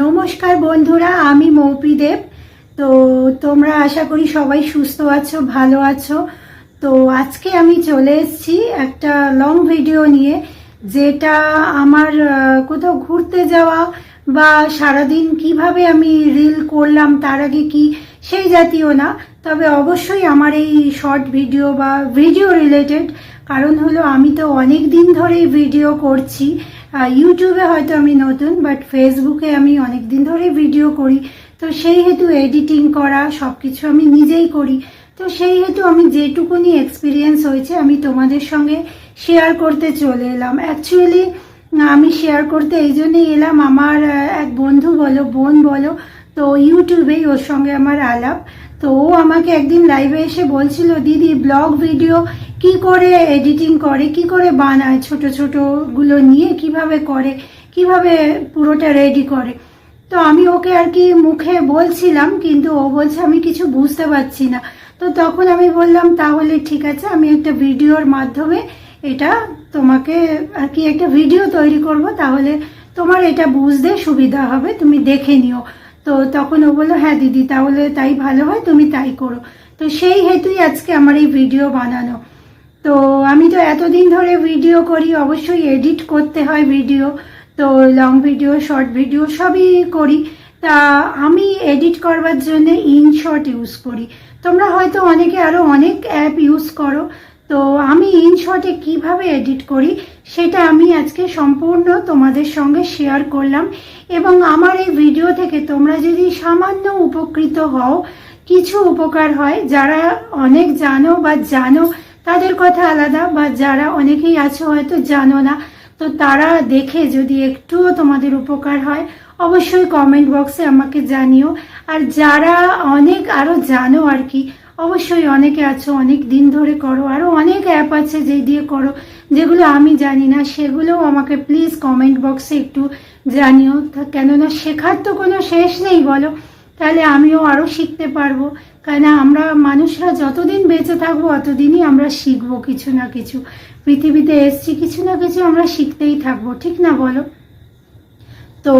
নমস্কার বন্ধুরা, আমি মৌপি দেব তো তোমরা আশা করি সবাই সুস্থ আছো, ভালো আছো। তো আজকে আমি চলে এসেছি একটা লং ভিডিও নিয়ে, যেটা আমার কোথাও ঘুরতে যাওয়া বা সারাদিন কীভাবে আমি রিল করলাম, তার আগে কি, সেই জাতীয় না। তবে অবশ্যই আমার এই শর্ট ভিডিও বা ভিডিও রিলেটেড কারণ হলো আমি তো অনেক দিন ধরেই ভিডিও করছি। ইউটিউবে হয়তো আমি নতুন বাট ফেসবুকে আমি অনেক দিন ধরে ভিডিও করি। তো সেই হেতু এডিটিং করা সব কিছু আমি নিজেই করি। তো সেই হেতু আমি যেটুকুনি এক্সপিরিয়েন্স হয়েছে, আমি তোমাদের সঙ্গে শেয়ার করতে চলে এলাম। অ্যাকচুয়ালি আমি শেয়ার করতে এই জন্যই এলাম। আমার এক বন্ধু বলো, বোন বলো, তো ইউটিউবেই ওর সঙ্গে আমার আলাপ। তো ও আমাকে একদিন লাইভে এসে বলছিল, দিদি ব্লগ ভিডিও কি করে এডিটিং করে? কি করে বানায় ছোট ছোটগুলো নিয়ে? কীভাবে করে? কীভাবে পুরোটা রেডি করে? তো আমি ওকে আর কি মুখে বলছিলাম, কিন্তু ও বলছে, আমি কিছু বুঝতে পারছি না। তো তখন আমি বললাম, তাহলে ঠিক আছে, আমি একটা ভিডিওর মাধ্যমে এটা তোমাকে আর কি একটা ভিডিও তৈরি করব, তাহলে তোমার এটা বুঝতে সুবিধা হবে, তুমি দেখে নিও। তো তখন ও বলল হ্যাঁ দিদি, তাহলে তাই ভালো হয়, তুমি তাই করো। তো সেই হেতুই আজকে আমার এই ভিডিও বানানো। তো আমি তো এতদিন ধরে ভিডিও করি, অবশ্যই এডিট করতে হয় ভিডিও, তো লং ভিডিও শর্ট ভিডিও সবই করি। তা আমি এডিট করবার জন্য ইনশট ইউজ করি। তোমরা হয়তো অনেকে আরও অনেক অ্যাপ ইউজ করো তো আমি ইনশটে কীভাবে এডিট করি, সেটা আমি আজকে সম্পূর্ণ তোমাদের সঙ্গে শেয়ার করলাম। এবং আমার এই ভিডিও থেকে তোমরা যদি সামান্য উপকৃত হও, কিছু উপকার হয়, যারা অনেক জানো বা জানো, তাদের কথা আলাদা, বা যারা অনেকেই আছো হয়তো জানো না, তো তারা দেখে যদি একটুও তোমাদের উপকার হয়, অবশ্যই কমেন্ট বক্সে আমাকে জানিও। আর যারা অনেক আরও জানো আর কি অবশ্যই অনেকে আছো, অনেক দিন ধরে করো আরও অনেক অ্যাপ আছে যে দিয়ে করো, যেগুলো আমি জানি না, সেগুলোও আমাকে প্লিজ কমেন্ট বক্সে একটু জানিও। কেননা শেখার তো কোনো শেষ নেই, বলো। তাহলে আমিও আরও শিখতে পারব। কেন আমরা মানুষরা যতদিন বেঁচে থাকব, অতদিনই আমরা শিখব কিছু না কিছু। পৃথিবীতে এসছি, কিছু না কিছু আমরা শিখতেই থাকব, ঠিক না, বলো? তো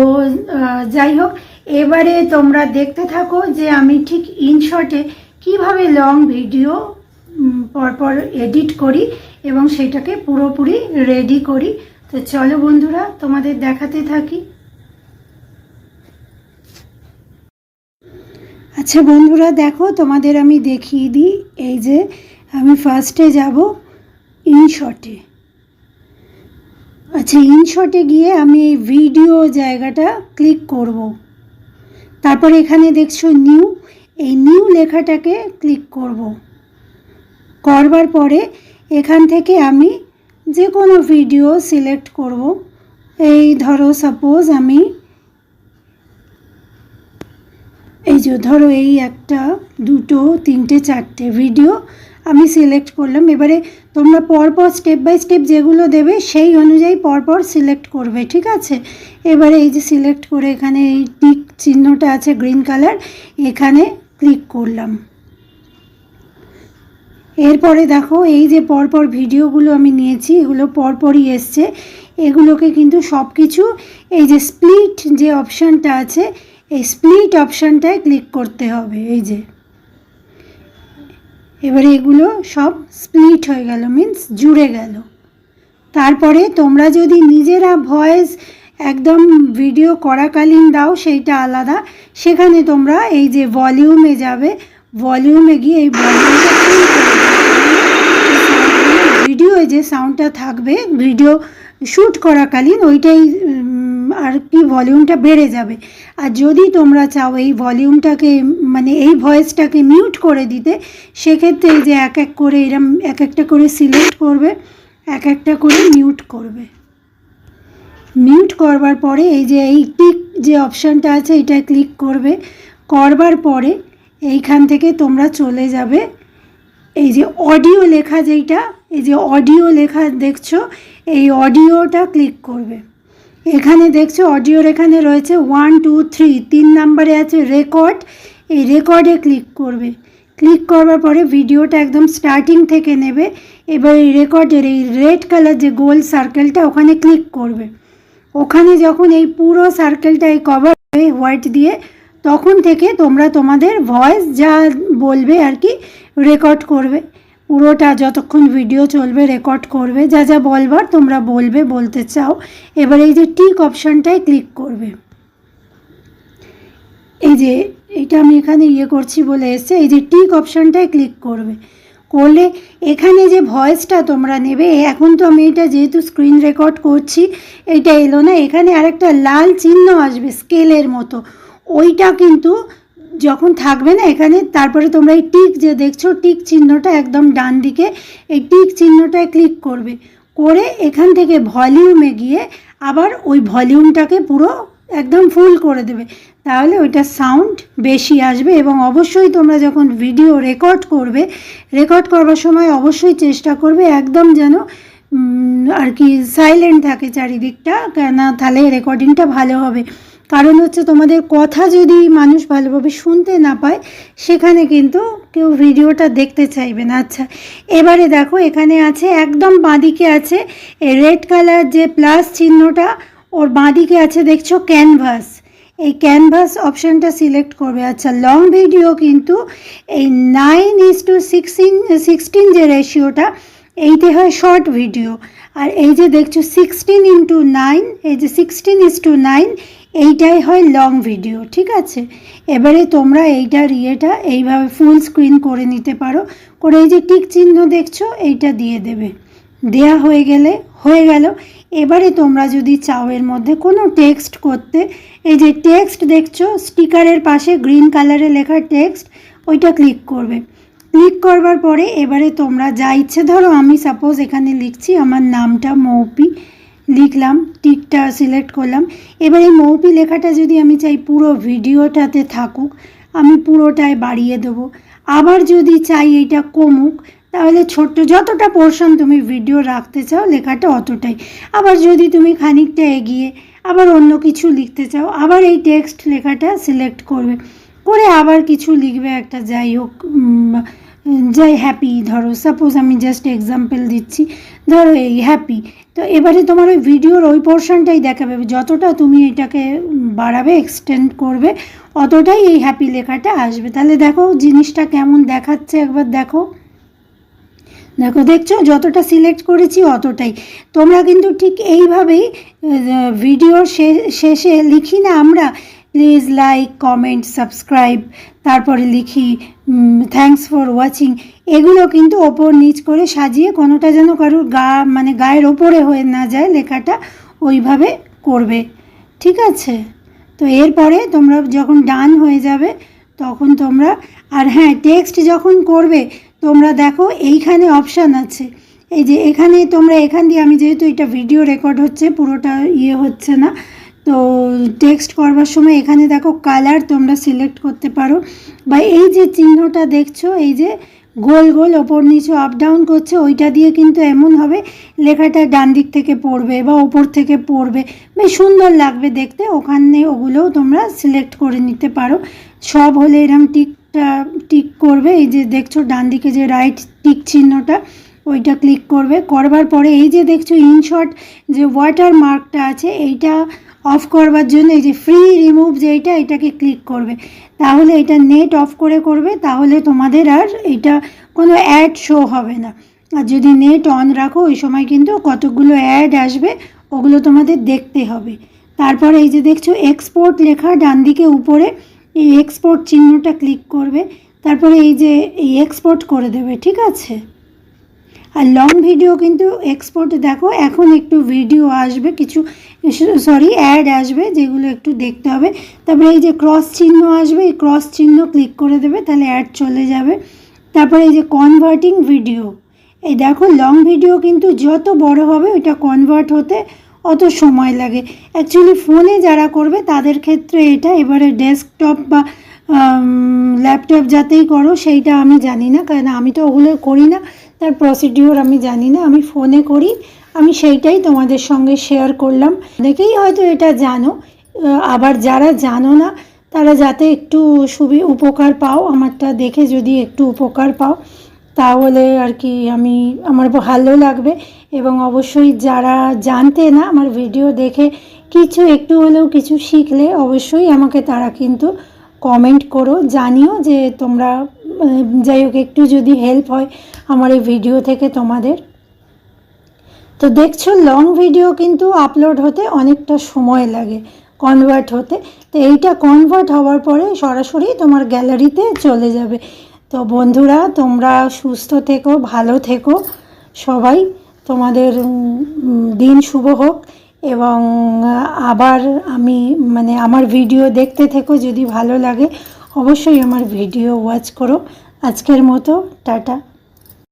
যাই হোক, এবারে তোমরা দেখতে থাকো যে আমি ঠিক ইনশটে কীভাবে লং ভিডিও পরপর এডিট করি এবং সেটাকে পুরোপুরি রেডি করি? তো চলো বন্ধুরা, তোমাদের দেখাতে থাকি। আচ্ছা বন্ধুরা, দেখো, তোমাদের আমি দেখিয়ে দিই। এই যে, আমি ফার্স্টে যাব ইনশটে আচ্ছা ইনশটে গিয়ে আমি এই ভিডিও জায়গাটা ক্লিক করব। তারপর এখানে দেখছ নিউ এই নিউ লেখাটাকে ক্লিক করব। করবার পরে এখান থেকে আমি যে কোনো ভিডিও সিলেক্ট করব। এই ধরো সাপোজ আমি এই যে ধরো, এই একটা, দুটো, তিনটে, চারটে ভিডিও আমি সিলেক্ট করলাম। এবারে তোমরা পরপর স্টেপ বাই স্টেপ যেগুলো দেবে সেই অনুযায়ী পরপর সিলেক্ট করবে, ঠিক আছে? এবারে এই যে সিলেক্ট করে এখানে এই টিক চিহ্নটা আছে গ্রিন কালার এখানে ক্লিক করলাম। এরপরে দেখো, এই যে পরপর ভিডিওগুলো আমি নিয়েছি, এগুলো পরপরই এসছে। এগুলোকে কিন্তু সব কিছু এই যে স্প্লিট যে অপশানটা আছে, এই স্প্লিট অপশানটায় ক্লিক করতে হবে, এই যে। এবারে এগুলো সব স্প্লিট হয়ে গেল মিন্স জুড়ে গেল। তারপরে তোমরা যদি নিজেরা ভয়েস একদম ভিডিও করাকালীন দাও, সেইটা আলাদা। সেখানে তোমরা এই যে ভলিউমে যাবে ভলিউমে গিয়ে এই ভিডিও যে সাউন্ডটা থাকবে ভিডিও শ্যুট করাকালীন ওইটাই আর কি ভলিউমটা বেড়ে যাবে। আর যদি তোমরা চাও এই ভলিউমটাকে মানে এই ভয়েসটাকে মিউট করে দিতে, সেক্ষেত্রে এই যে এক এক করে এরম এক একটা করে সিলেক্ট করবে, এক একটা করে মিউট করবে। মিউট করবার পরে এই যে এই টিক যে অপশানটা আছে, এটা ক্লিক করবে। করবার পরে এইখান থেকে তোমরা চলে যাবে। এই যে অডিও লেখা যেইটা, এই যে অডিও লেখা দেখছ, এই অডিওটা ক্লিক করবে। এখানে দেখছ অডিওর এখানে রয়েছে ওয়ান, টু, থ্রি, তিন নাম্বারে আছে রেকর্ড। এই রেকর্ডে ক্লিক করবে। ক্লিক করবার পরে ভিডিওটা একদম স্টার্টিং থেকে নেবে। এবার এই রেকর্ডের এই রেড কালার যে গোল সার্কেলটা, ওখানে ক্লিক করবে। ওখানে যখন এই পুরো সার্কেলটা এই কভার হোয়াইট দিয়ে, তখন থেকে তোমরা তোমাদের ভয়েস যা বলবে আর কি রেকর্ড করবে। পুরোটা যতক্ষণ ভিডিও চলবে রেকর্ড করবে। যা যা বলবার তোমরা বলবে, বলতে চাও। এবার এই যে টিক অপশানটায় ক্লিক করবে। এই যে এটা আমি এখানে ইয়ে করছি বলে এসছে। এই যে টিক অপশানটায় ক্লিক করবে। করলে এখানে যে ভয়েসটা তোমরা নেবে, এখন তো আমি এটা যেহেতু স্ক্রিন রেকর্ড করছি, এটা এলো না, এখানে আরেকটা লাল চিহ্ন আসবে স্কেলের মতো। ওইটা কিন্তু যখন থাকবে না এখানে, তারপরে তোমরা এই টিক যে দেখছ টিক চিহ্নটা একদম ডান দিকে, এই টিক চিহ্নটায় ক্লিক করবে। করে এখান থেকে ভলিউমে গিয়ে আবার ওই ভলিউমটাকে পুরো একদম ফুল করে দেবে। তাহলে ওইটা সাউন্ড বেশি আসবে এবং অবশ্যই তোমরা যখন ভিডিও রেকর্ড করবে রেকর্ড করবার সময় অবশ্যই চেষ্টা করবে একদম যেন আর কি সাইলেন্ট থাকে চারিদিকটা, কেন তাহলে রেকর্ডিংটা ভালো হবে। কারণ হচ্ছে তোমাদের কথা যদি মানুষ ভালোভাবে শুনতে না পায়, সেখানে কিন্তু কেউ ভিডিওটা দেখতে চাইবে না। আচ্ছা এবারে দেখো এখানে আছে, একদম বাঁদিকে আছে রেড কালার যে প্লাস চিহ্নটা, ওর বাঁদিকে আছে দেখছ ক্যানভাস এই ক্যানভাস অপশানটা সিলেক্ট করবে। আচ্ছা লং ভিডিও কিন্তু এই nine is to sixteen sixteen যে রেশিওটা এইতে হয় শর্ট ভিডিও আর এই যে দেখছ সিক্সটিন ইন্টু নাইন এই যে সিক্সটিন ইস টু নাইন এইটাই হয় লং ভিডিও ঠিক আছে? এবারে তোমরা এইটার ইয়েটা এইভাবে ফুল স্ক্রিন করে নিতে পারো। করে এই যে টিক চিহ্ন দেখছ, এইটা দিয়ে দেবে। দেয়া হয়ে গেলে, হয়ে গেল। এবারে তোমরা যদি চাও এর মধ্যে কোনো টেক্সট করতে, এই যে টেক্সট দেখছ স্টিকারের পাশে গ্রিন কালারে লেখা টেক্সট ওইটা ক্লিক করবে। ক্লিক করবার পরে এবারে তোমরা যা ইচ্ছে ধরো, আমি সাপোজ এখানে লিখছি, আমার নামটা মৌপি, লিখলাম টিকটা সিলেক্ট করলাম। এবার এই মৌপি লেখাটা যদি আমি চাই পুরো ভিডিওটাতে থাকুক, আমি পুরোটায় বাড়িয়ে দেবো। আবার যদি চাই এইটা কমুক তাহলে ছোট্ট যতটা পোর্শন তুমি ভিডিও রাখতে চাও, লেখাটা অতটাই। আবার যদি তুমি খানিকটা এগিয়ে আবার অন্য কিছু লিখতে চাও, আবার এই টেক্সট লেখাটা সিলেক্ট করবে। করে আবার কিছু লিখবে একটা যাই হোক যাই হ্যাপি ধরো সাপোজ আমি জাস্ট এক্সাম্পল দিচ্ছি, ধরো এই হ্যাপি তো এবারে তোমার ওই ভিডিওর ওই পোর্শনটাই দেখাবে, যতটা তুমি এটাকে বাড়াবে এক্সটেন্ড করবে, অতটাই এই হ্যাপি লেখাটা আসবে। তাহলে দেখো জিনিসটা কেমন দেখাচ্ছে, একবার দেখো। দেখো, দেখছ? যতটা সিলেক্ট করেছি অতটাই। তোমরা কিন্তু ঠিক এইভাবেই ভিডিওর শেষে লিখি না আমরা প্লিজ লাইক কমেন্ট সাবস্ক্রাইব তারপরে লিখি থ্যাঙ্কস ফর ওয়াচিং এগুলো কিন্তু ওপর নিচ করে সাজিয়ে কোনোটা যেন কারোর গা মানে গায়ের ওপরে হয়ে না যায়, লেখাটা ওইভাবে করবে। ঠিক আছে? তো এরপরে তোমরা যখন ডান হয়ে যাবে, তখন তোমরা, আর হ্যাঁ টেক্সট যখন করবে তোমরা দেখো, এইখানে অপশান আছে। এই যে এখানে তোমরা এখান দিয়ে, আমি যেহেতু এটা ভিডিও রেকর্ড হচ্ছে, পুরোটা ইয়ে হচ্ছে না, তো টেক্সট করবার সময় এখানে দেখো কালার তোমরা সিলেক্ট করতে পারো। বা এই যে চিহ্নটা দেখছ, এই যে গোল গোল ওপর নিচে আপ ডাউন করছে, ওইটা দিয়ে কিন্তু এমন হবে, লেখাটা ডান দিক থেকে পড়বে বা ওপর থেকে পড়বে। বেশ সুন্দর লাগবে দেখতে, ওখানে ওগুলোও তোমরা সিলেক্ট করে নিতে পারো। সব হলে এরম টিকটা টিক করবে, এই যে দেখছ ডান দিকে যে রাইট টিক চিহ্নটা, ওইটা ক্লিক করবে। করবার পরে এই যে দেখছ ইনশর্ট যে ওয়াটার মার্কটা আছে, এইটা অফ করবার জন্য এই যে ফ্রি রিমুভ যেইটা এটাকে ক্লিক করবে। তাহলে এটা নেট অফ করে করবে, তাহলে তোমাদের আর এটা কোনো অ্যাড শো হবে না। আর যদি নেট অন রাখো, ওই সময় কিন্তু কতগুলো অ্যাড আসবে, ওগুলো তোমাদের দেখতে হবে। তারপরে এই যে দেখছ এক্সপোর্ট লেখা ডান দিকে উপরে এই এক্সপোর্ট চিহ্নটা ক্লিক করবে, তারপরে এই যে এই এক্সপোর্ট করে দেবে, ঠিক আছে? আর লং ভিডিও কিন্তু এক্সপোর্ট দেখো এখন একটু ভিডিও আসবে, কিছু সরি অ্যাড আসবে যেগুলো একটু দেখতে হবে। তারপরে এই যে ক্রস চিহ্ন আসবে, এই ক্রস চিহ্ন ক্লিক করে দেবে, তাহলে অ্যাড চলে যাবে। তারপরে এই যে কনভার্টিং ভিডিও এই দেখো লং ভিডিও কিন্তু যত বড় হবে, ওইটা কনভার্ট হতে অত সময় লাগে। অ্যাকচুয়ালি ফোনে যারা করবে, তাদের ক্ষেত্রে এটা এবারে ডেস্কটপ বা ল্যাপটপ যাতেই করো, সেইটা আমি জানি না। কারণ আমি তো ওগুলো করি না, তার প্রসিডিওর আমি জানি না। আমি ফোনে করি, আমি সেইটাই তোমাদের সঙ্গে শেয়ার করলাম। অনেকেই হয়তো এটা জানো আবার যারা জানো না, তারা যাতে একটু সুবি, উপকার পাও। আমারটা দেখে যদি একটু উপকার পাও। তাহলে আর কি আমি, আমার ভালো লাগবে। এবং অবশ্যই যারা জানতে না আমার ভিডিও দেখে কিছু একটু হলেও কিছু শিখলে অবশ্যই আমাকে তারা কিন্তু কমেন্ট করো, জানিও যে তোমরা যাই হোক, একটু যদি হেল্প হয় আমার এই ভিডিও থেকে তোমাদের। তো দেখছ লং ভিডিও কিন্তু আপলোড হতে অনেকটা সময় লাগে কনভার্ট হতে। তো এইটা কনভার্ট হওয়ার পরে সরাসরি তোমার গ্যালারিতে চলে যাবে। তো বন্ধুরা, তোমরা সুস্থ থেকো, ভালো থেকো সবাই। তোমাদের দিন শুভ হোক এবং আবার আমি মানে আমার ভিডিও দেখতে থেকো যদি ভালো লাগে, অবশ্যই আমার ভিডিও ওয়াচ করো। আজকের মতো, টাটা।